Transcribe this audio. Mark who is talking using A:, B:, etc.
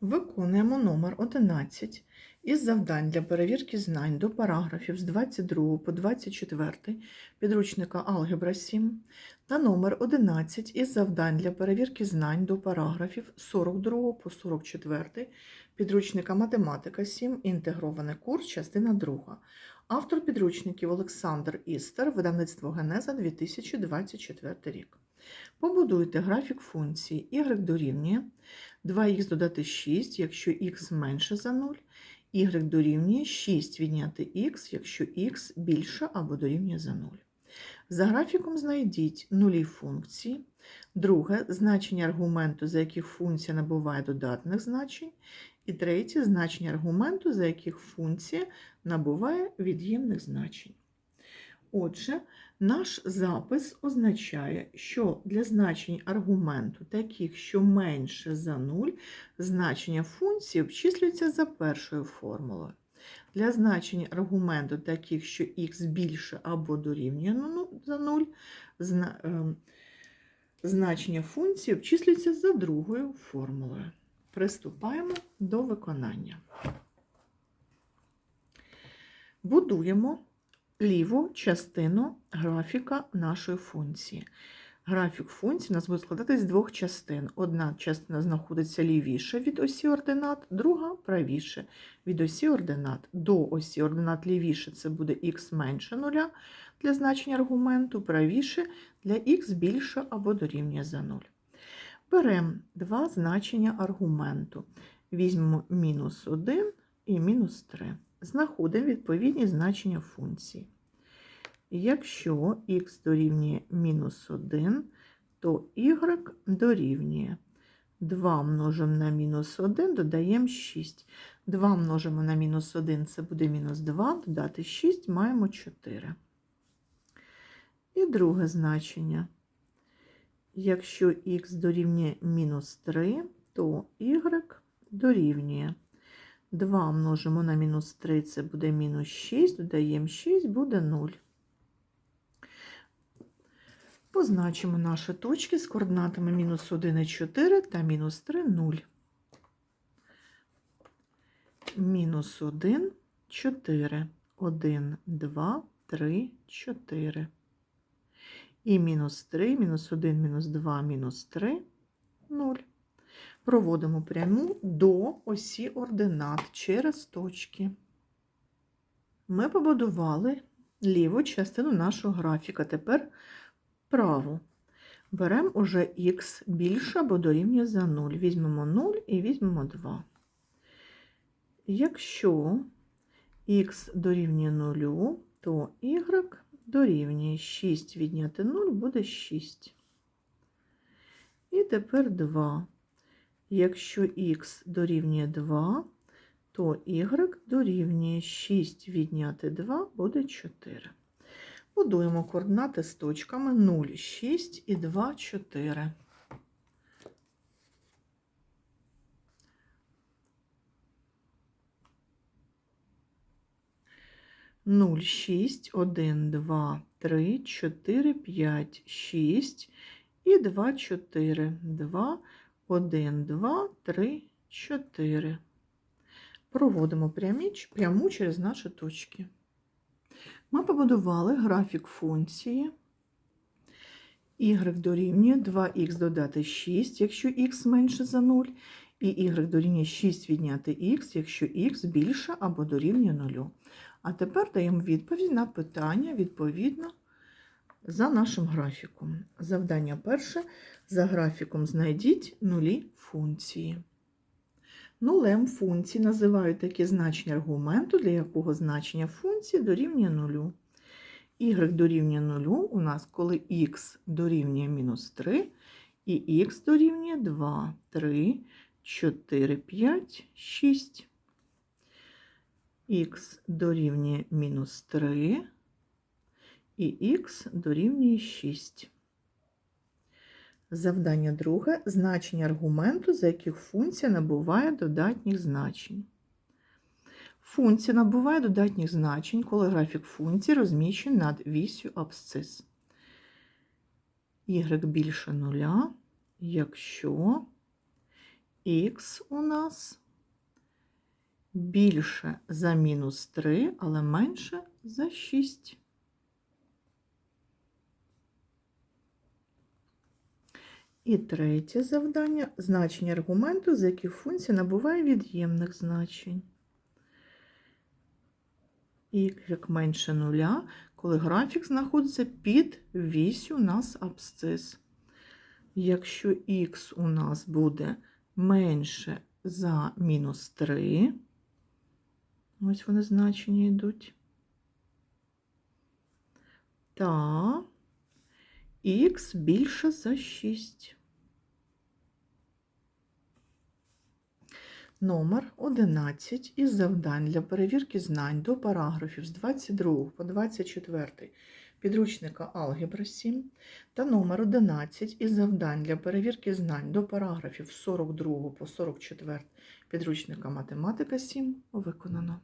A: Виконуємо номер 11 із завдань для перевірки знань до параграфів з 22 по 24 підручника Алгебра 7 та номер 11 із завдань для перевірки знань до параграфів з 42 по 44 підручника Математика 7, інтегрований курс, частина 2. Автор підручників Олександр Істер, видавництво Генеза 2024 рік. Побудуйте графік функції y дорівнює 2х додати 6, якщо х менше за 0, y дорівнює 6 відняти х, якщо х більше або дорівнює за 0. За графіком знайдіть нулі функції. Друге значення аргументу, за яких функція набуває додатних значень. І третє значення аргументу, за яких функція набуває від'ємних значень. Отже, наш запис означає, що для значень аргументу, таких, що менше за 0, значення функції обчислюється за першою формулою. Для значень аргументу, таких, що х більше або дорівнює ну, за 0, ем, значення функції обчислюється за другою формулою. Приступаємо до виконання. Будуємо ліву частину графіка нашої функції. Графік функції у нас буде складатися з двох частин. Одна частина знаходиться лівіше від осі ординат, друга правіше від осі ординат. До осі ординат лівіше це буде х менше нуля для значення аргументу, правіше для х більше або дорівнює за 0. Беремо два значення аргументу. Візьмемо мінус 1 і мінус 3. Знаходимо відповідні значення функції. Якщо х дорівнює мінус 1, то y дорівнює 2 множимо на мінус 1, додаємо 6. 2 множимо на мінус 1, це буде мінус 2, додати 6, маємо 4. І друге значення. Якщо х дорівнює мінус 3, то y дорівнює 2 множимо на мінус 3, це буде мінус 6, додаємо 6, буде 0. Позначимо наші точки з координатами мінус 1 і 4 та мінус 3 0. Мінус 1, 4, 1, 2, 3, 4. І мінус 3, мінус 1, мінус 2, мінус 3, 0. Проводимо пряму до осі ординат через точки. Ми побудували ліву частину нашого графіка. Тепер праву. Беремо уже х більше або дорівнює за 0. Візьмемо 0 і візьмемо 2. Якщо х дорівнює 0, то y дорівнює 6 відняти 0 буде 6. І тепер 2. Якщо х дорівнює 2, то y дорівнює 6 відняти 2 буде 4. Будуємо координати з точками 0, 6 і 2, 4. Нуль, шість, один, два, три, чотири, п'ять, шість і два, чотири, два, один, два, три, чотири. Проводимо прямі, пряму через наші точки. Ми побудували графік функції y дорівнює 2х додати 6, якщо х менше за 0, і y дорівнює 6 відняти х, якщо х більше або дорівнює 0. А тепер даємо відповідь на питання відповідно за нашим графіком. Завдання перше. За графіком знайдіть нулі функції. Нулем функції називають таке значення аргументу, для якого значення функції дорівнює нулю. Y дорівнює нулю у нас, коли х дорівнює мінус 3, і х дорівнює 2, 3, 4, 5, 6. Х дорівнює мінус 3, і х дорівнює 6. Завдання друге значення аргументу, за яких функція набуває додатніх значень. Функція набуває додатніх значень, коли графік функції розміщений над вісю абсцис. y більше нуля, якщо х у нас більше за мінус 3, але менше за 6. І третє завдання значення аргументу, з яких функція набуває від'ємних значень. Y як менше нуля, коли графік знаходиться під вісю у нас абсцис. Якщо х у нас буде менше за мінус 3, ось вони значення йдуть, та х більше за 6. Номер 11 із завдань для перевірки знань до параграфів з 22 по 24 підручника Алгебра 7 та номер 11 із завдань для перевірки знань до параграфів з 42 по 44 підручника Математика 7 виконано.